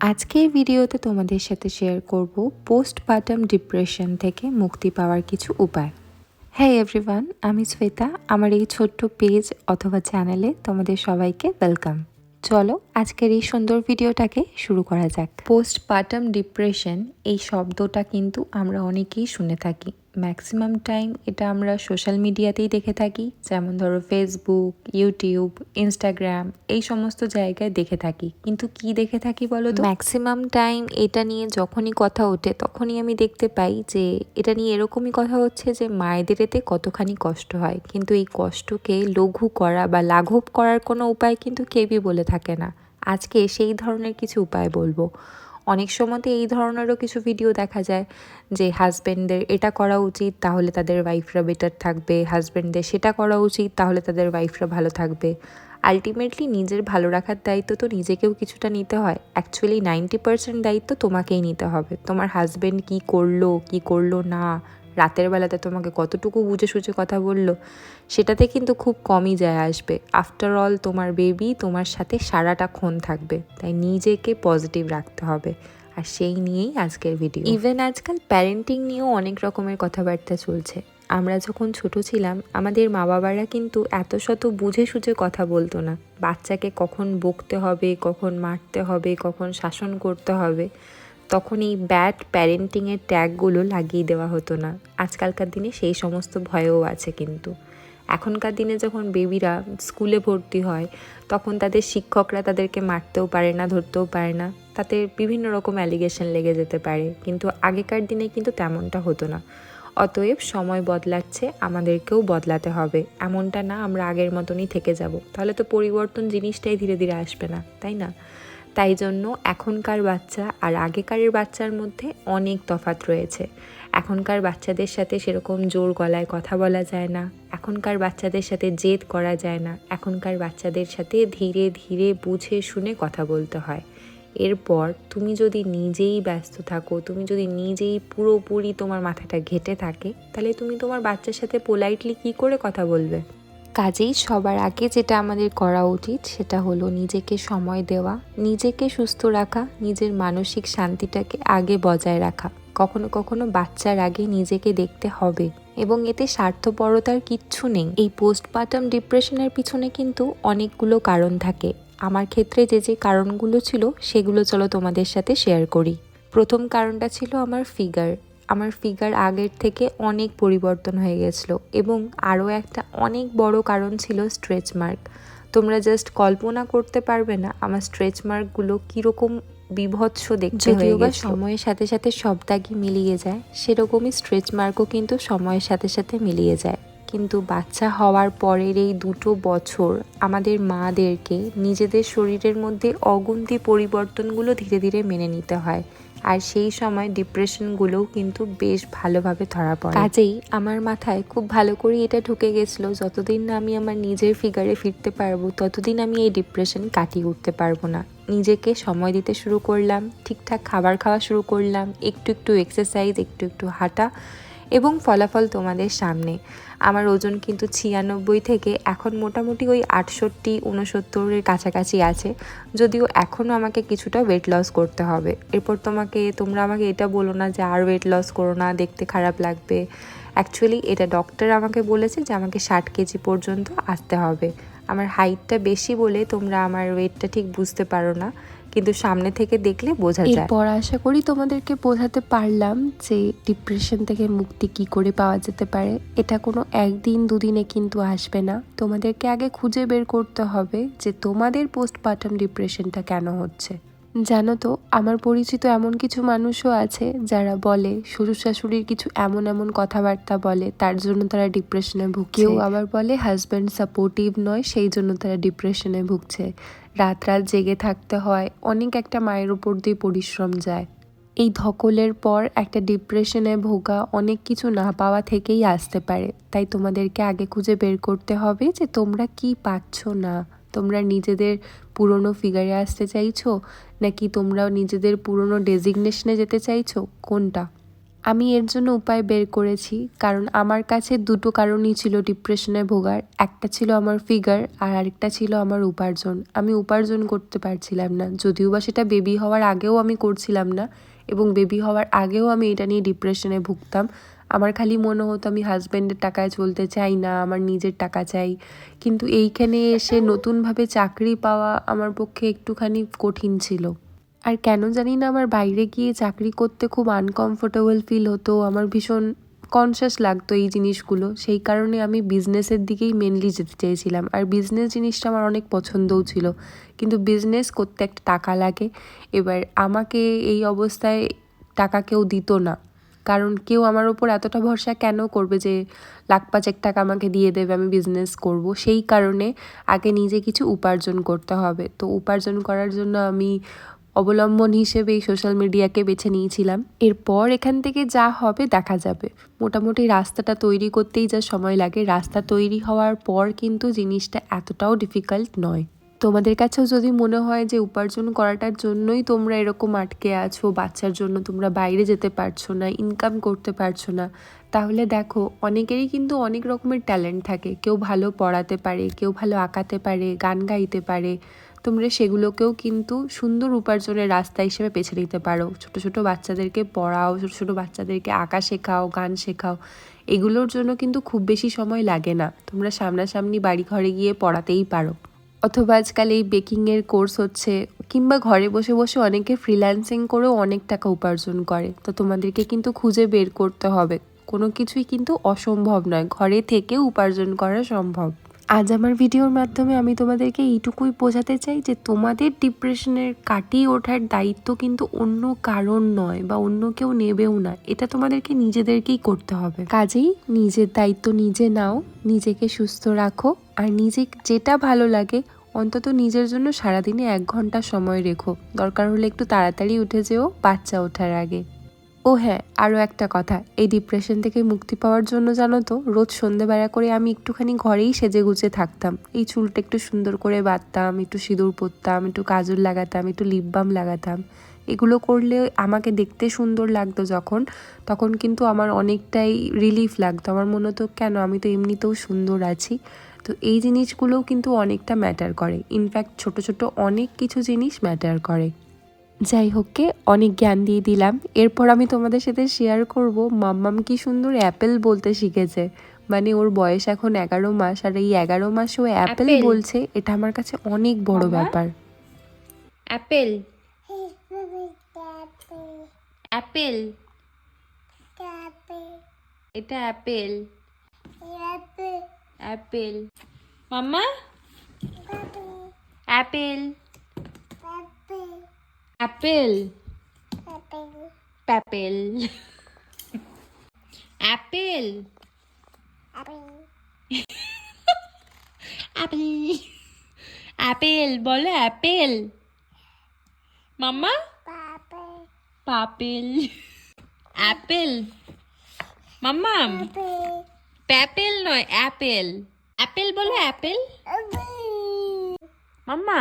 আজকের ভিডিওতে তোমাদের সাথে শেয়ার করব পোস্টপার্টাম ডিপ্রেশন থেকে মুক্তি পাওয়ার কিছু উপায়। হ্যাঁ এভরিওয়ান আমি শ্বেতা। আমার এই ছোট্ট পেজ অথবা চ্যানেলে তোমাদের সবাইকে ওয়েলকাম চলো আজকের এই সুন্দর ভিডিওটাকে শুরু করা যাক। পোস্ট পোস্টপার্টাম ডিপ্রেশন এই শব্দটা কিন্তু আমরা অনেকেই শুনে থাকি। ম্যাক্সিমাম টাইম এটা আমরা সোশ্যাল মিডিয়াতেই দেখে থাকি। যেমন ধরো ফেসবুক ইউটিউব ইনস্টাগ্রাম এই সমস্ত জায়গায় দেখে থাকি। কিন্তু কি দেখে থাকি বলো তো? ম্যাক্সিমাম টাইম এটা নিয়ে যখনই কথা ওঠে তখনই আমি দেখতে পাই যে এটা নিয়ে এরকমই কথা হচ্ছে যে মায়েদের এতে কতখানি কষ্ট হয়। কিন্তু এই কষ্টকে লঘু করা বা লাঘব করার কোনো উপায় কিন্তু কেউই বলে থাকে না। আজকে সেই ধরনের কিছু উপায় বলব। অনেক সময়তে এই ধরনেরও কিছু ভিডিও দেখা যায় যে হাজব্যান্ডদের এটা করা উচিত, তাহলে তাদের ওয়াইফরা বেটার থাকবে। হাজব্যান্ডদের সেটা করা উচিত, তাহলে তাদের ওয়াইফরা ভালো থাকবে। আলটিমেটলি নিজের ভালো রাখার দায়িত্ব তো নিজেকেও কিছুটা নিতে হয়। অ্যাকচুয়ালি নাইনটি পার্সেন্ট দায়িত্ব তোমাকেই নিতে হবে। তোমার হাজব্যান্ড কি করল কি করল না রাতের বেলাতে তোমাকে কতটুকু বুঝে সুঝে কথা বলল, সেটাতে কিন্তু খুব কমই যায় আসবে। আফটার অল তোমার বেবি তোমার সাথে সারাটা ক্ষণ থাকবে। তাই নিজেকে পজিটিভ রাখতে হবে। আর সেই নিয়েই আজকের ভিডিও ইভেন আজকাল প্যারেন্টিং নিয়েও অনেক রকমের কথাবার্তা চলছে। আমরা যখন ছোট ছিলাম, আমাদের মা বাবারা কিন্তু এত শত বুঝে সুঝে কথা বলতো না। বাচ্চাকে কখন বকতে হবে, কখন মারতে হবে, কখন শাসন করতে হবে। তখন এই ব্যাড প্যারেন্টিংয়ের ট্যাগগুলো লাগিয়ে দেওয়া হতো না। আজকালকার দিনে সেই সমস্ত ভয়ও আছে কিন্তু। এখনকার দিনে যখন বেবিরা স্কুলে ভর্তি হয়, তখন তাদের শিক্ষকরা তাদেরকে মারতেও পারে না, ধরতেও পারে না। তাতে বিভিন্ন রকম অ্যালিগেশন লেগে যেতে পারে। কিন্তু আগেকার দিনে কিন্তু তেমনটা হতো না। অতএব সময় বদলাচ্ছে, আমাদেরকেও বদলাতে হবে। এমনটা না আমরা আগের মতনই থেকে যাব। তাহলে তো পরিবর্তন জিনিসটাই ধীরে ধীরে আসবে না, তাই না? তাই জন্য এখনকার বাচ্চা আর আগেকারের বাচ্চার মধ্যে অনেক তফাৎ রয়েছে। এখনকার বাচ্চাদের সাথে সেরকম জোর গলায় কথা বলা যায় না। এখনকার বাচ্চাদের সাথে জেদ করা যায় না। এখনকার বাচ্চাদের সাথে ধীরে ধীরে বুঝে শুনে কথা বলতে হয়। এরপর তুমি যদি নিজেই ব্যস্ত থাকো, তুমি যদি নিজেই পুরোপুরি তোমার মাথাটা ঘেটে থাকে, তাহলে তুমি তোমার বাচ্চার সাথে পোলাইটলি কি করে কথা বলবে? কাজেই সবার আগে যেটা আমাদের করা উচিত সেটা হলো নিজেকে সময় দেওয়া, নিজেকে সুস্থ রাখা, নিজের মানসিক শান্তিটাকে আগে বজায় রাখা। কখনো কখনো বাচ্চার আগে নিজেকে দেখতে হবে এবং এতে স্বার্থপরতার কিচ্ছু নেই। এই পোস্টপার্টাম ডিপ্রেশনের পিছনে কিন্তু অনেকগুলো কারণ থাকে। আমার ক্ষেত্রে যে যে কারণগুলো ছিল সেগুলো চলো তোমাদের সাথে শেয়ার করি। প্রথম কারণটা ছিল আমার ফিগার আমার ফিগার আগের থেকে অনেক পরিবর্তন হয়ে গেছিল এবং আরও একটা অনেক বড় কারণ ছিল স্ট্রেচ মার্ক তোমরা জাস্ট কল্পনা করতে পারবে না আমার স্ট্রেচ মার্কগুলো কীরকম বিভৎস দেখতে হয়ে গেছে সময়ের সাথে সাথে সব দাগই মিলিয়ে যায় সেরকমই স্ট্রেচ মার্কও কিন্তু সময়ের সাথে সাথে মিলিয়ে যায়। কিন্তু বাচ্চা হওয়ার পরের এই দুটো বছর আমাদের মাদেরকে নিজেদের শরীরের মধ্যে অগুন্তি পরিবর্তনগুলো ধীরে ধীরে মেনে নিতে হয়। আর সেই সময় ডিপ্রেশনগুলোও কিন্তু বেশ ভালোভাবে ধরা পড়ে। কাজেই আমার মাথায় খুব ভালো করে এটা ঢুকে গেছিল, যতদিন না আমি আমার নিজের ফিগারে ফিরতে পারব, ততদিন আমি এই ডিপ্রেশন কাটিয়ে উঠতে পারব না। নিজেকে সময় দিতে শুরু করলাম, ঠিকঠাক খাবার খাওয়া শুরু করলাম, একটু একটু এক্সারসাইজ একটু একটু হাঁটা এবং ফলাফল তোমাদের সামনে। আমার ওজন কিন্তু ছিয়ানব্বই থেকে এখন মোটামুটি ওই আটষট্টি উনসত্তরের কাছাকাছি আছে। যদিও এখনও আমাকে কিছুটা ওয়েট লস করতে হবে। এরপর তোমাকে, তোমরা আমাকে এটা বলো না যে আর ওয়েট লস করো না, দেখতে খারাপ লাগবে। অ্যাকচুয়ালি এটা ডক্টর আমাকে বলেছে যে আমাকে ষাট কেজি পর্যন্ত আসতে হবে। আমার হাইটটা বেশি বলে তোমরা আমার ওয়েটটা ঠিক বুঝতে পারো না। কিন্তু সামনে থেকে দেখলে বোঝা যায়। এরপর আশা করি তোমাদেরকে বোঝাতে পারলাম যে ডিপ্রেশন থেকে মুক্তি কি করে পাওয়া যেতে পারে। এটা কোনো একদিন, দুদিনে কিন্তু আসবে না। তোমাদেরকে আগে খুঁজে বের করতে হবে যে তোমাদের পোস্টপার্টাম ডিপ্রেশনটা কেন হচ্ছে। জানো তো আমার পরিচিত এমন কিছু মানুষও আছে যারা বলে শ্বশুর শাশুড়ির কিছু এমন এমন কথাবার্তা বলে তার জন্য তারা ডিপ্রেশনে ভুগছে। কেউ আবার বলে হাজব্যান্ড সাপোর্টিভ নয় সেই জন্য তারা ডিপ্রেশনে ভুগছে। রাত রাত জেগে থাকতে হয় অনেক একটা মায়ের উপর দিয়ে পরিশ্রম যায়। এই ধকলের পর একটা ডিপ্রেশনে ভোগা অনেক কিছু না পাওয়া থেকেই আসতে পারে। তাই তোমাদেরকে আগে খুঁজে বের করতে হবে যে তোমরা কি পাচ্ছ না। তোমরা নিজেদের পুরনো ফিগারে আসতে চাইছো? নাকি তোমরা নিজেদের পুরনো ডেজিগনেশনে যেতে চাইছো? কোনটা? আমি এর জন্য উপায় বের করেছি, কারণ আমার কাছে দুটো কারণই ছিল ডিপ্রেশনে ভোগার। একটা ছিল আমার ফিগার আর আরেকটা ছিল আমার উপার্জন। আমি উপার্জন করতে পারছিলাম না, যদিও বা সেটা বেবি হওয়ার আগেও আমি করছিলাম না, এবং বেবি হওয়ার আগেও আমি এটা নিয়ে ডিপ্রেশনে ভুগতাম। আমার খালি মনে হতো আমি হাজব্যান্ডের টাকায় চলতে চাই না, আমার নিজের টাকা চাই। কিন্তু এইখানে এসে নতুনভাবে চাকরি পাওয়া আমার পক্ষে একটুখানি কঠিন ছিল। আর কেন জানি না আমার বাইরে গিয়ে চাকরি করতে খুব আনকমফোর্টেবল ফিল হতো। আমার ভীষণ কনসিয়াস লাগতো এই জিনিসগুলো। সেই কারণে আমি বিজনেসের দিকেই মেনলি যেতে চেয়েছিলাম। আর বিজনেস জিনিসটা আমার অনেক পছন্দও ছিল। কিন্তু বিজনেস করতে একটা টাকা লাগে। এবার আমাকে এই অবস্থায় টাকা কেউ দিত না। কারণ কেউ আমার ওপর এতটা ভরসা কেন করবে যে লাখ পাঁচেক টাকা আমাকে দিয়ে দেবে আমি বিজনেস করব? সেই কারণে আগে নিজে কিছু উপার্জন করতে হবে। তো উপার্জন করার জন্য আমি অবলম্বন হিসেবে এই সোশ্যাল মিডিয়াকে বেছে নিয়েছিলাম। এরপর এখান থেকে যা হবে দেখা যাবে। মোটামুটি রাস্তাটা তৈরি করতেই যা সময় লাগে। রাস্তা তৈরি হওয়ার পর কিন্তু জিনিসটা এতটাও ডিফিকাল্ট নয়। তোমাদের কাছেও যদি মনে হয় যে উপার্জন করাটার জন্যই তোমরা এরকম আটকে আছো, বাচ্চার জন্য তোমরা বাইরে যেতে পারছ না ইনকাম করতে পারছ না, তাহলে দেখো অনেকেরই কিন্তু অনেক রকমের ট্যালেন্ট থাকে। কেউ ভালো পড়াতে পারে, কেউ ভালো আঁকাতে পারে, গান গাইতে পারে। তোমরা সেগুলোকেও কিন্তু সুন্দর উপার্জনের রাস্তা হিসেবে বেছে নিতে পারো। ছোট ছোট বাচ্চাদেরকে পড়াও, ছোট ছোট বাচ্চাদেরকে আঁকা শেখাও, গান শেখাও, এগুলোর জন্য কিন্তু খুব বেশি সময় লাগে না। তোমরা সামনাসামনি বাড়ি ঘরে গিয়ে পড়াতেই পারো। অথবা আজকাল এই বেকিংয়ের কোর্স হচ্ছে, কিংবা ঘরে বসে বসে অনেকে ফ্রিল্যান্সিং করেও অনেক টাকা উপার্জন করে। তো তোমাদেরকে কিন্তু খুঁজে বের করতে হবে। কোনো কিছুই কিন্তু অসম্ভব নয়, ঘরে থেকে উপার্জন করা সম্ভব। আজ আমার ভিডিওর মাধ্যমে আমি তোমাদেরকে এইটুকুই বোঝাতে চাই যে তোমাদের ডিপ্রেশনের কাটিয়ে ওঠার দায়িত্ব কিন্তু অন্য কারণ নয় বা অন্য কেউ নেবেও না। এটা তোমাদেরকে নিজেদেরকেই করতে হবে। কাজেই নিজের দায়িত্ব নিজে নাও, নিজেকে সুস্থ রাখো আর নিজে যেটা ভালো লাগে অন্তত নিজের জন্য সারাদিনে এক ঘণ্টা সময় রেখো। দরকার হলে একটু তাড়াতাড়ি উঠে যেও, বাচ্চা ওঠার আগে। ও হ্যাঁ আরও একটা কথা। এই ডিপ্রেশন থেকে মুক্তি পাওয়ার জন্য জানো তো, রোজ সন্ধেবেলা করে আমি একটুখানি ঘরেই সেজে গুজে থাকতাম। এই চুলটা একটু সুন্দর করে বাঁধতাম, একটু সিঁদুর পরতাম, একটু কাজল লাগাতাম, একটু লিপ বাম লাগাতাম। এগুলো করলে আমাকে দেখতে সুন্দর লাগতো যখন, তখন কিন্তু আমার অনেকটাই রিলিফ লাগতো। আমার মনে হতো, কেন, আমি তো এমনিতেও সুন্দর আছি। তো এই জিনিসগুলোও কিন্তু অনেকটা ম্যাটার করে। ইনফ্যাক্ট ছোট ছোট অনেক কিছু জিনিস ম্যাটার করে। যাই হোককে অনেক জ্ঞান দিয়ে দিলাম। এরপর আমি তোমাদের সাথে শেয়ার করব মাম্মাম কি সুন্দর অ্যাপেল বলতে শিখেছে। মানে ওর বয়স এখন এগারো মাস আর এই এগারো মাস ও অ্যাপেল বলছে এটা আমার কাছে অনেক বড় ব্যাপার। অ্যাপেল অ্যাপেল এটা অ্যাপেল অ্যাপেল মাম্মা অ্যাপেল অ্যাপেল প্যাপেল অ্যাপেল অ্যাপেল অ্যাপেল বলো অ্যাপেল মাম্মা পাপেল অ্যাপেল মাম্মাম প্যাপেল নয় অ্যাপেল অ্যাপেল বলো অ্যাপেল মাম্মা